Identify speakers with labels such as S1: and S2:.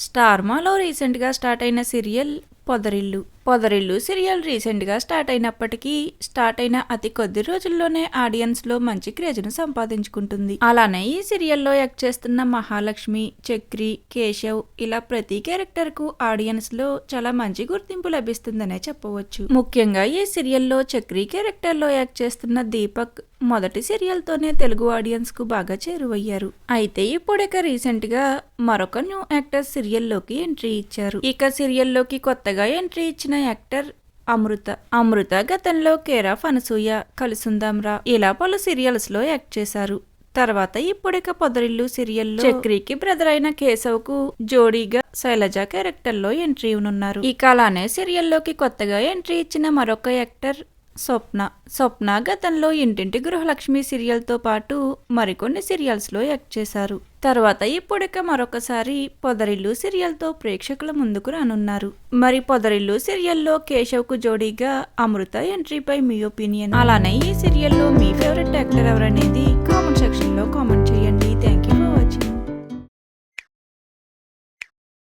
S1: స్టార్మాలో రీసెంట్గా స్టార్ట్ అయిన serial Podarillu. Podarillu serial రీసెంట్గా స్టార్ట్ అయినప్పటికీ స్టార్ట్ అయిన అతి కొద్ది రోజుల్లోనే ఆడియన్స్లో మంచి క్రేజ్ను సంపాదించుకుంటుంది. అలానే ఈ సీరియల్లో యాక్ట్ చేస్తున్న మహాలక్ష్మి చక్రి కేశవ్ ఇలా ప్రతి క్యారెక్టర్కు ఆడియన్స్లో చాలా మంచి గుర్తింపు లభిస్తుందనే చెప్పవచ్చు. ముఖ్యంగా ఈ సీరియల్లో చక్రి క్యారెక్టర్లో యాక్ట్ చేస్తున్న దీపక్ మొదటి సీరియల్తోనే తెలుగు ఆడియన్స్కు బాగా చేరువయ్యారు. అయితే ఇప్పుడిక రీసెంట్గా మరొక న్యూ యాక్టర్ సీరియల్లోకి ఎంట్రీ ఇచ్చారు. ఇక సీరియల్లోకి కొత్త కొత్తగా ఎంట్రీ ఇచ్చిన యాక్టర్ అమృత. అమృత గతంలో కేరాఫ్ అనసూయ కలుసుందాంరా. ఇలా పలు సీరియల్స్లో యాక్ట్ చేశారు. తర్వాత ఇప్పుడిక పొదరిల్లు సీరియల్లో చక్రికి బ్రదర్ అయిన కేశవ్కు జోడీగా శైలజ క్యారెక్టర్లో ఎంట్రీ ఉన్నారు ఇక అలానే సీరియల్లోకి కొత్తగా ఎంట్రీ ఇచ్చిన మరొక యాక్టర్ స్వప్న స్వప్న గతంలో ఇంటింటి గృహలక్ష్మి సీరియల్తో పాటు మరికొన్ని సీరియల్స్లో యాక్ట్ చేశారు. తర్వాత ఇప్పుడిక మరొకసారి పొదరిల్లు సీరియల్తో ప్రేక్షకుల ముందుకు రానున్నారు. మరి పొదరిల్లు సీరియల్లో కేశవ్కు జోడీగా అమృత ఎంట్రీపై మీ ఒపీనియన్? అలానే ఈ సీరియల్లో మీ ఫేవరెట్ యాక్టర్ ఎవరనేది కామెంట్ సెక్షన్లో కామెంట్ చేయండి.